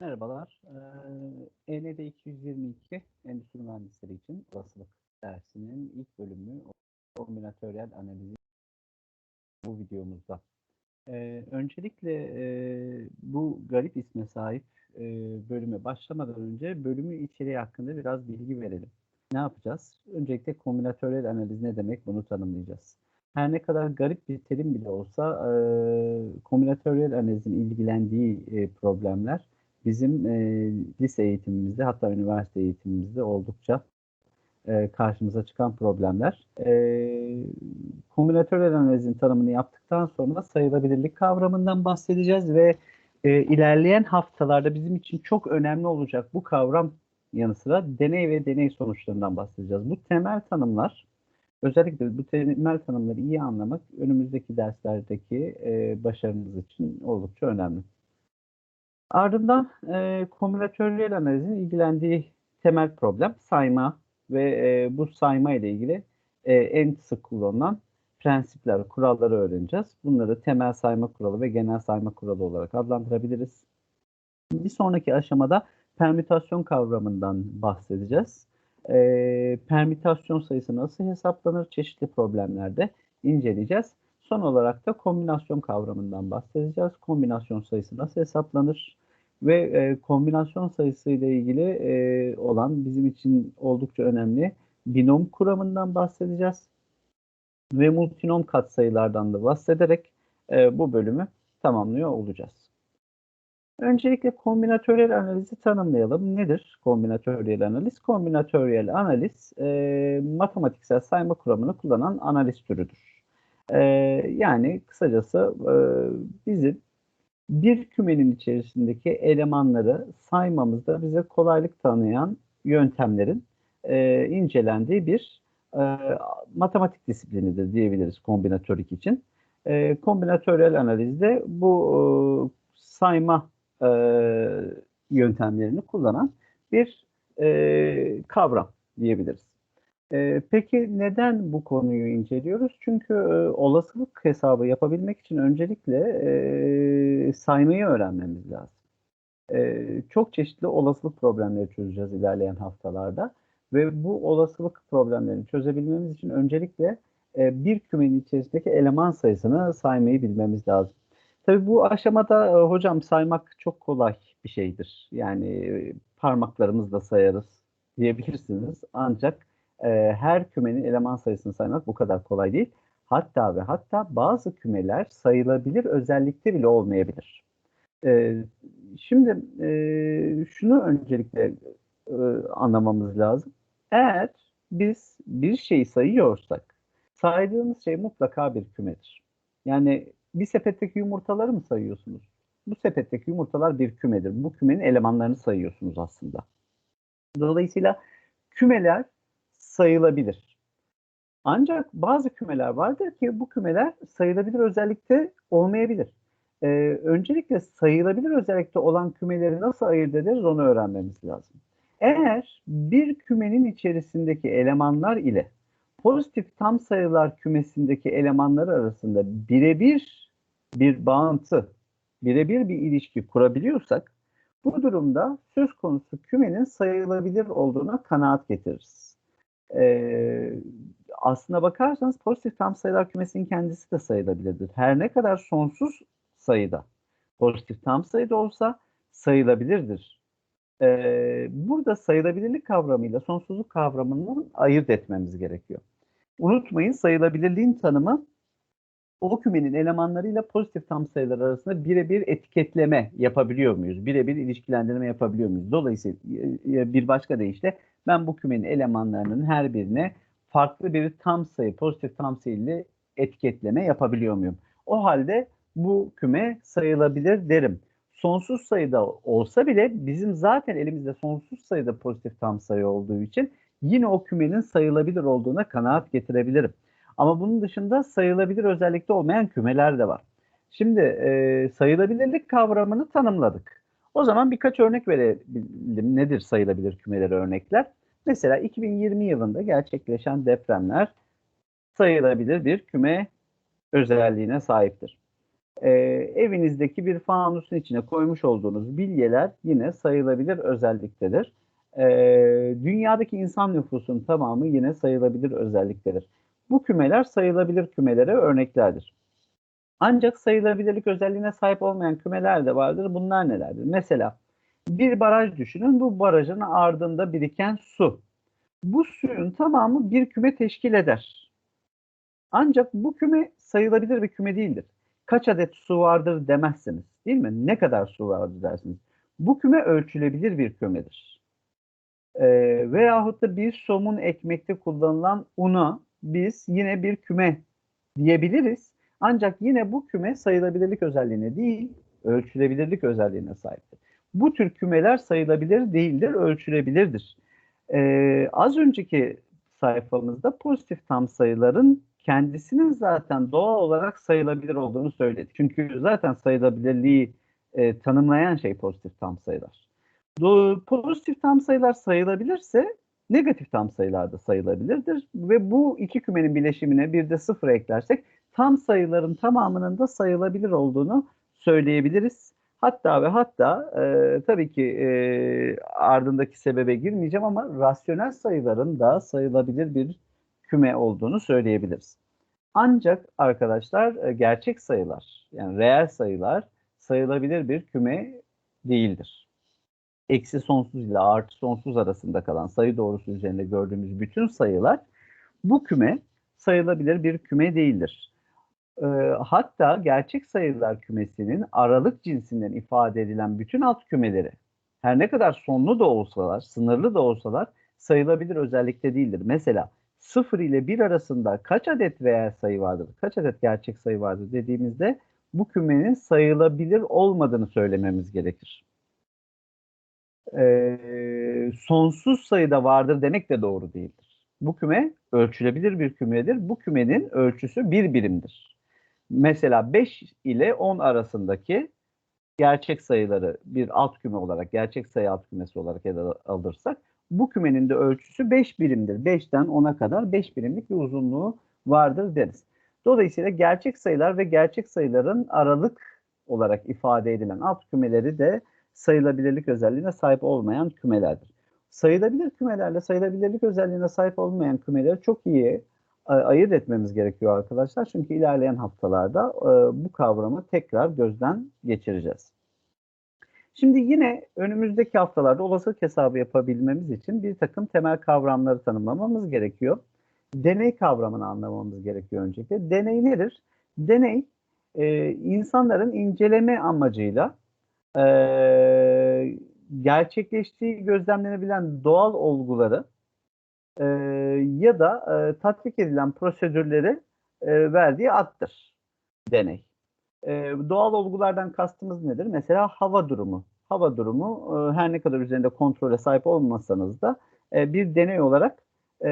Merhabalar. Ee, END 222 Endüstri Mühendisleri için olasılık dersinin ilk bölümü kombinatöryel analizi bu videomuzda. Ee, öncelikle e, bu garip isme sahip e, bölüme başlamadan önce bölümü içeriği hakkında biraz bilgi verelim. Ne yapacağız? Öncelikle kombinatöryel analiz ne demek bunu tanımlayacağız. Her ne kadar garip bir terim bile olsa e, kombinatöryel analizin ilgilendiği e, problemler bizim e, lise eğitimimizde hatta üniversite eğitimimizde oldukça e, karşımıza çıkan problemler. E, kombinatöryel analizin tanımını yaptıktan sonra sayılabilirlik kavramından bahsedeceğiz ve e, ilerleyen haftalarda bizim için çok önemli olacak bu kavram yanı sıra deney ve deney sonuçlarından bahsedeceğiz. Bu temel tanımlar özellikle bu temel tanımları iyi anlamak önümüzdeki derslerdeki e, başarımız için oldukça önemli. Ardından e, kombinatöryel analizin ilgilendiği temel problem sayma ve e, bu sayma ile ilgili e, en sık kullanılan prensipler, kuralları öğreneceğiz. Bunları temel sayma kuralı ve genel sayma kuralı olarak adlandırabiliriz. Bir sonraki aşamada permütasyon kavramından bahsedeceğiz. E, permütasyon sayısı nasıl hesaplanır? Çeşitli problemlerde inceleyeceğiz. Son olarak da kombinasyon kavramından bahsedeceğiz. Kombinasyon sayısı nasıl hesaplanır? Ve e, kombinasyon sayısı ile ilgili e, olan bizim için oldukça önemli binom kuramından bahsedeceğiz. Ve multinom katsayılardan da bahsederek e, bu bölümü tamamlıyor olacağız. Öncelikle kombinatöryel analizi tanımlayalım. Nedir kombinatöryel analiz? Kombinatöryel analiz e, matematiksel sayma kuramını kullanan analiz türüdür. E, yani kısacası e, bizim bir kümenin içerisindeki elemanları saymamızda bize kolaylık tanıyan yöntemlerin e, incelendiği bir e, matematik disiplinidir diyebiliriz kombinatorik için. E, kombinatöryel analizde bu e, sayma e, yöntemlerini kullanan bir e, kavram diyebiliriz. E, peki neden bu konuyu inceliyoruz? Çünkü e, olasılık hesabı yapabilmek için öncelikle e, saymayı öğrenmemiz lazım. E, çok çeşitli olasılık problemleri çözeceğiz ilerleyen haftalarda ve bu olasılık problemlerini çözebilmemiz için öncelikle bir kümenin içerisindeki eleman sayısını saymayı bilmemiz lazım. Tabii bu aşamada hocam saymak çok kolay bir şeydir. Yani parmaklarımızla sayarız diyebilirsiniz. Ancak e, her kümenin eleman sayısını saymak bu kadar kolay değil. Hatta ve hatta bazı kümeler sayılabilir özellikte bile olmayabilir. E, şimdi e, şunu öncelikle e, anlamamız lazım. Eğer biz bir şeyi sayıyorsak saydığımız şey mutlaka bir kümedir. Yani bir sepetteki yumurtaları mı sayıyorsunuz? Bu sepetteki yumurtalar bir kümedir. Bu kümenin elemanlarını sayıyorsunuz aslında. Dolayısıyla kümeler sayılabilir. Ancak bazı kümeler vardır ki bu kümeler sayılabilir özellikte olmayabilir. Ee, öncelikle sayılabilir özellikte olan kümeleri nasıl ayırt ederiz onu öğrenmemiz lazım. Eğer bir kümenin içerisindeki elemanlar ile pozitif tam sayılar kümesindeki elemanlar arasında birebir bir bağıntı, birebir bir ilişki kurabiliyorsak bu durumda söz konusu kümenin sayılabilir olduğuna kanaat getiririz. Ee, aslına bakarsanız pozitif tam sayılar kümesinin kendisi de sayılabilirdir. Her ne kadar sonsuz sayıda pozitif tam sayıda olsa sayılabilirdir. Ee, burada sayılabilirlik kavramıyla sonsuzluk kavramını ayırt etmemiz gerekiyor. Unutmayın sayılabilirliğin tanımı o kümenin elemanlarıyla pozitif tam sayılar arasında birebir etiketleme yapabiliyor muyuz? Birebir ilişkilendirme yapabiliyor muyuz? Dolayısıyla bir başka deyişle ben bu kümenin elemanlarının her birine farklı bir tam sayı, pozitif tam sayı ile etiketleme yapabiliyor muyum? O halde bu küme sayılabilir derim. Sonsuz sayıda olsa bile bizim zaten elimizde sonsuz sayıda pozitif tam sayı olduğu için yine o kümenin sayılabilir olduğuna kanaat getirebilirim. Ama bunun dışında sayılabilir özellikte olmayan kümeler de var. Şimdi e, sayılabilirlik kavramını tanımladık. O zaman birkaç örnek verelim. Nedir sayılabilir kümeleri örnekler? Mesela 2020 yılında gerçekleşen depremler sayılabilir bir küme özelliğine sahiptir. e, evinizdeki bir fanusun içine koymuş olduğunuz bilyeler yine sayılabilir özelliktedir. E, dünyadaki insan nüfusunun tamamı yine sayılabilir özelliktedir. Bu kümeler sayılabilir kümelere örneklerdir. Ancak sayılabilirlik özelliğine sahip olmayan kümeler de vardır. Bunlar nelerdir? Mesela bir baraj düşünün. Bu barajın ardında biriken su. Bu suyun tamamı bir küme teşkil eder. Ancak bu küme sayılabilir bir küme değildir. Kaç adet su vardır demezsiniz. Değil mi? Ne kadar su vardır dersiniz. Bu küme ölçülebilir bir kümedir. Ee, veyahut da bir somun ekmekte kullanılan una biz yine bir küme diyebiliriz. Ancak yine bu küme sayılabilirlik özelliğine değil, ölçülebilirlik özelliğine sahiptir. Bu tür kümeler sayılabilir değildir, ölçülebilirdir. Ee, az önceki sayfamızda pozitif tam sayıların kendisinin zaten doğal olarak sayılabilir olduğunu söyledik. Çünkü zaten sayılabilirliği e, tanımlayan şey pozitif tam sayılar. Do pozitif tam sayılar sayılabilirse negatif tam sayılar da sayılabilirdir. Ve bu iki kümenin bileşimine bir de sıfır eklersek tam sayıların tamamının da sayılabilir olduğunu söyleyebiliriz. Hatta ve hatta e, tabii ki e, ardındaki sebebe girmeyeceğim ama rasyonel sayıların da sayılabilir bir küme olduğunu söyleyebiliriz. Ancak arkadaşlar e, gerçek sayılar yani reel sayılar sayılabilir bir küme değildir. Eksi sonsuz ile artı sonsuz arasında kalan sayı doğrusu üzerinde gördüğümüz bütün sayılar bu küme sayılabilir bir küme değildir. E, hatta gerçek sayılar kümesinin aralık cinsinden ifade edilen bütün alt kümeleri her ne kadar sonlu da olsalar, sınırlı da olsalar sayılabilir özellikte değildir. Mesela 0 ile 1 arasında kaç adet reel sayı vardır, kaç adet gerçek sayı vardır dediğimizde bu kümenin sayılabilir olmadığını söylememiz gerekir. Ee, sonsuz sayıda vardır demek de doğru değildir. Bu küme ölçülebilir bir kümedir. Bu kümenin ölçüsü bir birimdir. Mesela 5 ile 10 arasındaki gerçek sayıları bir alt küme olarak, gerçek sayı alt kümesi olarak ele alırsak bu kümenin de ölçüsü 5 birimdir. 5'ten 10'a kadar 5 birimlik bir uzunluğu vardır deriz. Dolayısıyla gerçek sayılar ve gerçek sayıların aralık olarak ifade edilen alt kümeleri de sayılabilirlik özelliğine sahip olmayan kümelerdir. Sayılabilir kümelerle sayılabilirlik özelliğine sahip olmayan kümeleri çok iyi ayırt etmemiz gerekiyor arkadaşlar. Çünkü ilerleyen haftalarda bu kavramı tekrar gözden geçireceğiz. Şimdi yine önümüzdeki haftalarda olasılık hesabı yapabilmemiz için bir takım temel kavramları tanımlamamız gerekiyor. Deney kavramını anlamamız gerekiyor öncelikle. Deney nedir? Deney e, insanların inceleme amacıyla e, gerçekleştiği gözlemlenebilen doğal olguları e, ya da e, tatbik edilen prosedürleri e, verdiği addır deney. E, doğal olgulardan kastımız nedir? Mesela hava durumu. Hava durumu e, her ne kadar üzerinde kontrole sahip olmasanız da e, bir deney olarak e,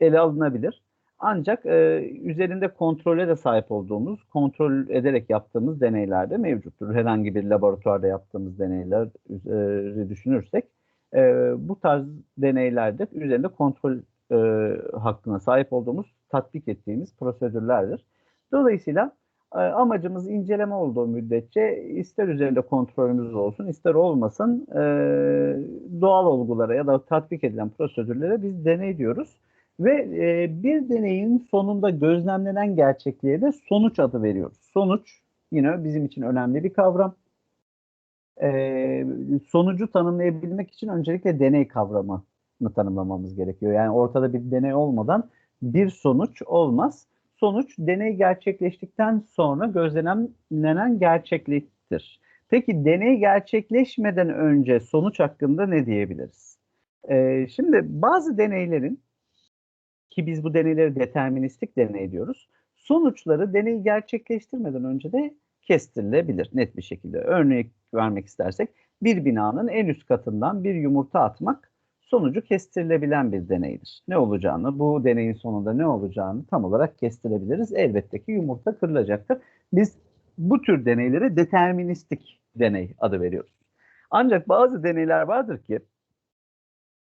ele alınabilir. Ancak e, üzerinde kontrole de sahip olduğumuz, kontrol ederek yaptığımız deneyler de mevcuttur. Herhangi bir laboratuvarda yaptığımız deneyleri düşünürsek e, bu tarz deneylerde üzerinde kontrol e, hakkına sahip olduğumuz, tatbik ettiğimiz prosedürlerdir. Dolayısıyla e, amacımız inceleme olduğu müddetçe ister üzerinde kontrolümüz olsun, ister olmasın e, doğal olgulara ya da tatbik edilen prosedürlere biz deney diyoruz. Ve e, bir deneyin sonunda gözlemlenen gerçekliğe de sonuç adı veriyoruz. Sonuç yine bizim için önemli bir kavram. E, sonucu tanımlayabilmek için öncelikle deney kavramını tanımlamamız gerekiyor. Yani ortada bir deney olmadan bir sonuç olmaz. Sonuç deney gerçekleştikten sonra gözlemlenen gerçekliktir. Peki deney gerçekleşmeden önce sonuç hakkında ne diyebiliriz? Ee, şimdi bazı deneylerin ki biz bu deneyleri deterministik deney diyoruz. Sonuçları deneyi gerçekleştirmeden önce de kestirilebilir net bir şekilde. Örnek vermek istersek bir binanın en üst katından bir yumurta atmak sonucu kestirilebilen bir deneydir. Ne olacağını, bu deneyin sonunda ne olacağını tam olarak kestirebiliriz. Elbette ki yumurta kırılacaktır. Biz bu tür deneylere deterministik deney adı veriyoruz. Ancak bazı deneyler vardır ki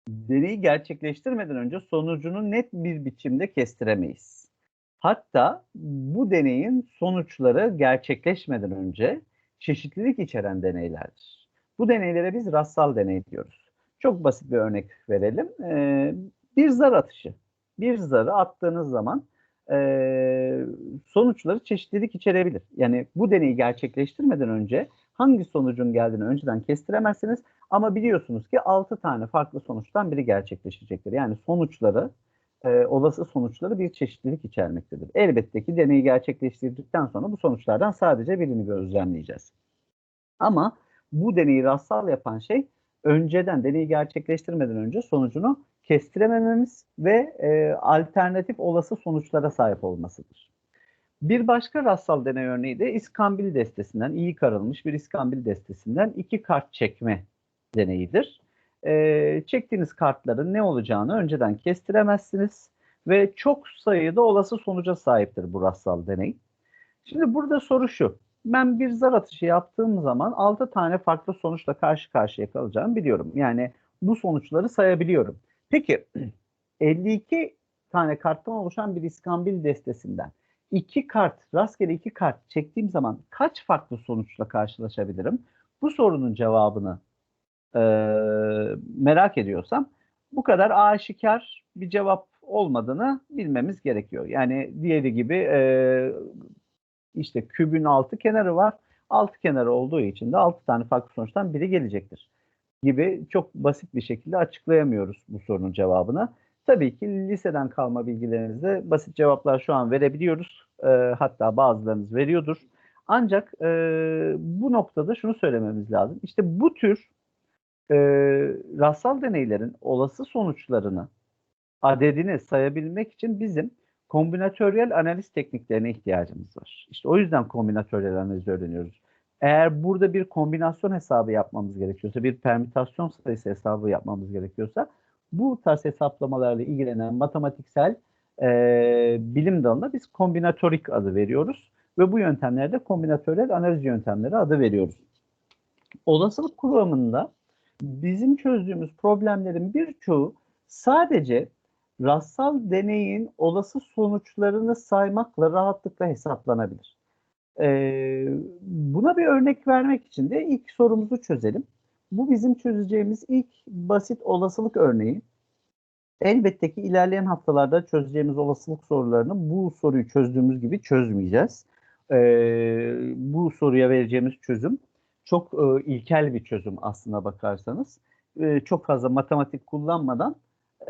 deneyi gerçekleştirmeden önce sonucunu net bir biçimde kestiremeyiz. Hatta bu deneyin sonuçları gerçekleşmeden önce çeşitlilik içeren deneylerdir. Bu deneylere biz rastsal deney diyoruz. Çok basit bir örnek verelim. Ee, bir zar atışı. Bir zarı attığınız zaman e, sonuçları çeşitlilik içerebilir. Yani bu deneyi gerçekleştirmeden önce hangi sonucun geldiğini önceden kestiremezsiniz. Ama biliyorsunuz ki 6 tane farklı sonuçtan biri gerçekleşecektir. Yani sonuçları, e, olası sonuçları bir çeşitlilik içermektedir. Elbette ki deneyi gerçekleştirdikten sonra bu sonuçlardan sadece birini gözlemleyeceğiz. Ama bu deneyi rastsal yapan şey önceden deneyi gerçekleştirmeden önce sonucunu kestiremememiz ve e, alternatif olası sonuçlara sahip olmasıdır. Bir başka rastsal deney örneği de iskambil destesinden, iyi karılmış bir iskambil destesinden iki kart çekme deneyidir. E, çektiğiniz kartların ne olacağını önceden kestiremezsiniz ve çok sayıda olası sonuca sahiptir bu rastsal deney. Şimdi burada soru şu. Ben bir zar atışı yaptığım zaman 6 tane farklı sonuçla karşı karşıya kalacağımı biliyorum. Yani bu sonuçları sayabiliyorum. Peki 52 tane karttan oluşan bir iskambil destesinden iki kart, rastgele iki kart çektiğim zaman kaç farklı sonuçla karşılaşabilirim? Bu sorunun cevabını e, merak ediyorsam bu kadar aşikar bir cevap olmadığını bilmemiz gerekiyor. Yani diğeri gibi e, işte kübün altı kenarı var. Altı kenarı olduğu için de altı tane farklı sonuçtan biri gelecektir gibi çok basit bir şekilde açıklayamıyoruz bu sorunun cevabını. Tabii ki liseden kalma bilgilerinizde basit cevaplar şu an verebiliyoruz. E, hatta bazılarınız veriyordur. Ancak e, bu noktada şunu söylememiz lazım. İşte bu tür e, rastsal deneylerin olası sonuçlarını, adedini sayabilmek için bizim kombinatöryel analiz tekniklerine ihtiyacımız var. İşte o yüzden kombinatöryel analiz öğreniyoruz. Eğer burada bir kombinasyon hesabı yapmamız gerekiyorsa, bir permütasyon sayısı hesabı yapmamız gerekiyorsa bu tarz hesaplamalarla ilgilenen matematiksel e, bilim dalına biz kombinatorik adı veriyoruz ve bu yöntemlerde kombinatöryel analiz yöntemleri adı veriyoruz. Olasılık kuramında bizim çözdüğümüz problemlerin birçoğu sadece rastsal deneyin olası sonuçlarını saymakla rahatlıkla hesaplanabilir. Ee, buna bir örnek vermek için de ilk sorumuzu çözelim. Bu bizim çözeceğimiz ilk basit olasılık örneği. Elbette ki ilerleyen haftalarda çözeceğimiz olasılık sorularını bu soruyu çözdüğümüz gibi çözmeyeceğiz. Ee, bu soruya vereceğimiz çözüm çok e, ilkel bir çözüm aslına bakarsanız. E, çok fazla matematik kullanmadan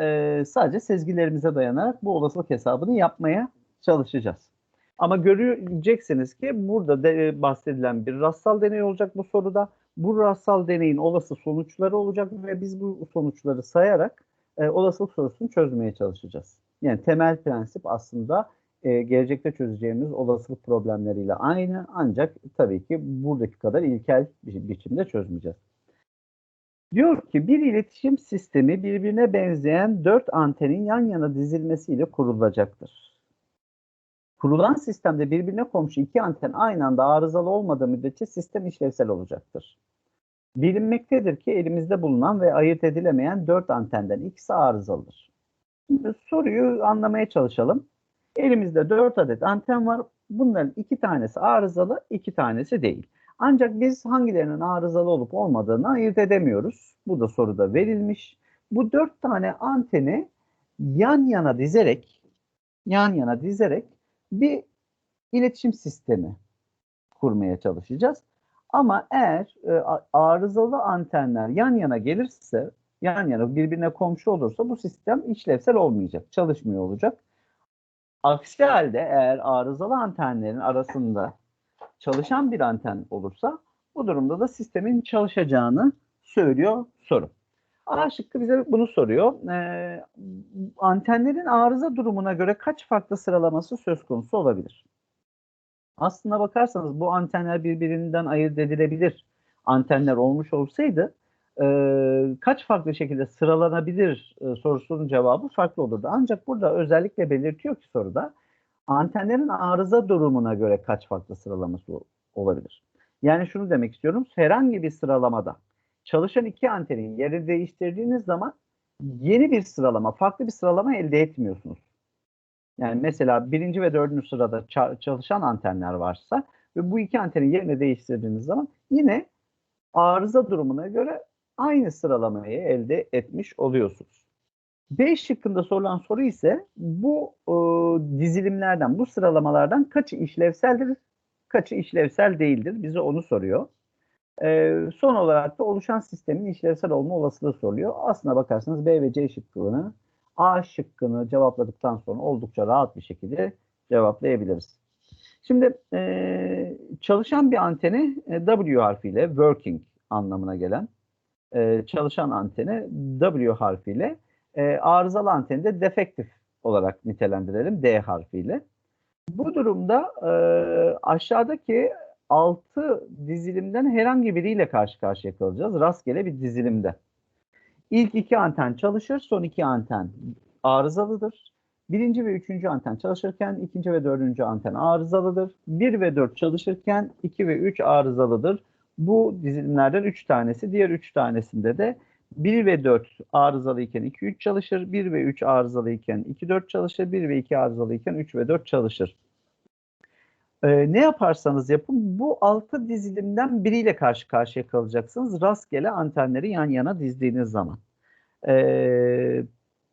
e, sadece sezgilerimize dayanarak bu olasılık hesabını yapmaya çalışacağız. Ama göreceksiniz ki burada de, bahsedilen bir rastsal deney olacak bu soruda. Bu rastsal deneyin olası sonuçları olacak ve biz bu sonuçları sayarak e, olasılık sorusunu çözmeye çalışacağız. Yani temel prensip aslında e, gelecekte çözeceğimiz olasılık problemleriyle aynı ancak tabii ki buradaki kadar ilkel bir biçimde çözmeyeceğiz. Diyor ki bir iletişim sistemi birbirine benzeyen dört antenin yan yana dizilmesiyle kurulacaktır. Kurulan sistemde birbirine komşu iki anten aynı anda arızalı olmadığı müddetçe sistem işlevsel olacaktır. Bilinmektedir ki elimizde bulunan ve ayırt edilemeyen dört antenden ikisi arızalıdır. Şimdi soruyu anlamaya çalışalım. Elimizde dört adet anten var. Bunların iki tanesi arızalı, iki tanesi değil. Ancak biz hangilerinin arızalı olup olmadığını ayırt edemiyoruz. Bu da soruda verilmiş. Bu dört tane anteni yan yana dizerek yan yana dizerek bir iletişim sistemi kurmaya çalışacağız. Ama eğer e, arızalı antenler yan yana gelirse, yan yana birbirine komşu olursa bu sistem işlevsel olmayacak, çalışmıyor olacak. Aksi halde eğer arızalı antenlerin arasında çalışan bir anten olursa bu durumda da sistemin çalışacağını söylüyor soru. A şıkkı bize bunu soruyor. Ee, antenlerin arıza durumuna göre kaç farklı sıralaması söz konusu olabilir? Aslına bakarsanız bu antenler birbirinden ayırt edilebilir antenler olmuş olsaydı e, kaç farklı şekilde sıralanabilir e, sorusunun cevabı farklı olurdu. Ancak burada özellikle belirtiyor ki soruda antenlerin arıza durumuna göre kaç farklı sıralaması olabilir. Yani şunu demek istiyorum. Herhangi bir sıralamada çalışan iki antenin yeri değiştirdiğiniz zaman yeni bir sıralama, farklı bir sıralama elde etmiyorsunuz. Yani mesela birinci ve dördüncü sırada ça- çalışan antenler varsa ve bu iki antenin yerini değiştirdiğiniz zaman yine arıza durumuna göre aynı sıralamayı elde etmiş oluyorsunuz. B şıkkında sorulan soru ise bu e, dizilimlerden, bu sıralamalardan kaçı işlevseldir, kaçı işlevsel değildir? Bize onu soruyor. E, son olarak da oluşan sistemin işlevsel olma olasılığı soruluyor. Aslına bakarsanız B ve C şıkkını A şıkkını cevapladıktan sonra oldukça rahat bir şekilde cevaplayabiliriz. Şimdi e, çalışan bir anteni e, W harfiyle working anlamına gelen e, çalışan anteni W harfiyle e, arızalı anteni de defektif olarak nitelendirelim D harfiyle. Bu durumda e, aşağıdaki 6 dizilimden herhangi biriyle karşı karşıya kalacağız. Rastgele bir dizilimde. İlk iki anten çalışır, son iki anten arızalıdır. Birinci ve üçüncü anten çalışırken ikinci ve dördüncü anten arızalıdır. Bir ve dört çalışırken iki ve üç arızalıdır. Bu dizilimlerden üç tanesi, diğer üç tanesinde de 1 ve 4 arızalıyken 2 3 çalışır. 1 ve 3 arızalıyken 2 4 çalışır. 1 ve 2 arızalıyken 3 ve 4 çalışır. Ee, ne yaparsanız yapın bu 6 dizilimden biriyle karşı karşıya kalacaksınız. Rastgele antenleri yan yana dizdiğiniz zaman. Ee,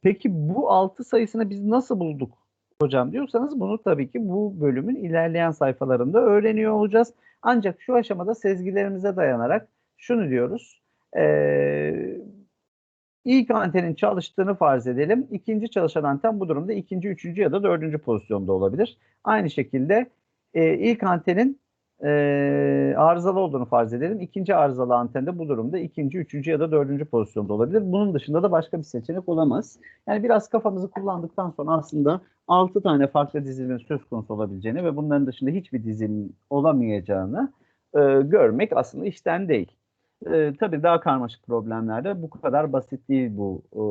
peki bu 6 sayısını biz nasıl bulduk hocam diyorsanız bunu tabii ki bu bölümün ilerleyen sayfalarında öğreniyor olacağız. Ancak şu aşamada sezgilerimize dayanarak şunu diyoruz. Ee, ilk antenin çalıştığını farz edelim. İkinci çalışan anten bu durumda ikinci, üçüncü ya da dördüncü pozisyonda olabilir. Aynı şekilde e, ilk antenin e, arızalı olduğunu farz edelim. İkinci arızalı anten de bu durumda ikinci, üçüncü ya da dördüncü pozisyonda olabilir. Bunun dışında da başka bir seçenek olamaz. Yani biraz kafamızı kullandıktan sonra aslında 6 tane farklı dizilimin söz konusu olabileceğini ve bunların dışında hiçbir dizilim olamayacağını e, görmek aslında işten değil. E, tabii daha karmaşık problemlerde bu kadar basit değil bu e,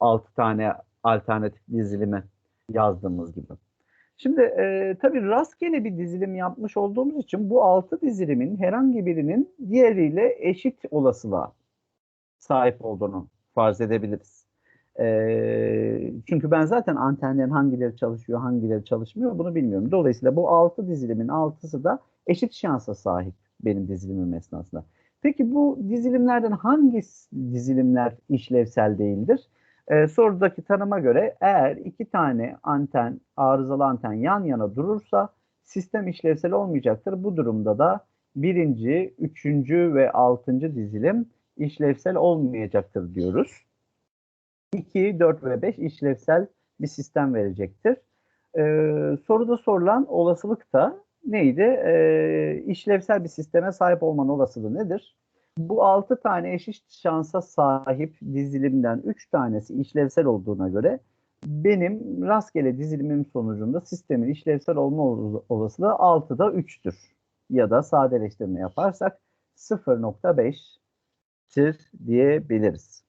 6 tane alternatif dizilimi yazdığımız gibi. Şimdi e, tabii rastgele bir dizilim yapmış olduğumuz için bu 6 dizilimin herhangi birinin diğeriyle eşit olasılığa sahip olduğunu farz edebiliriz. E, çünkü ben zaten antenlerin hangileri çalışıyor, hangileri çalışmıyor bunu bilmiyorum. Dolayısıyla bu 6 dizilimin 6'sı da eşit şansa sahip benim dizilimim esnasında. Peki bu dizilimlerden hangi dizilimler işlevsel değildir? Ee, sorudaki tanıma göre eğer iki tane anten, arızalı anten yan yana durursa sistem işlevsel olmayacaktır. Bu durumda da birinci, üçüncü ve altıncı dizilim işlevsel olmayacaktır diyoruz. 2, 4 ve 5 işlevsel bir sistem verecektir. Ee, soruda sorulan olasılık da neydi? Ee, işlevsel bir sisteme sahip olmanın olasılığı nedir? Bu 6 tane eşit şansa sahip dizilimden 3 tanesi işlevsel olduğuna göre benim rastgele dizilimim sonucunda sistemin işlevsel olma olasılığı 6'da 3'tür. Ya da sadeleştirme yaparsak 0.5'tir diyebiliriz.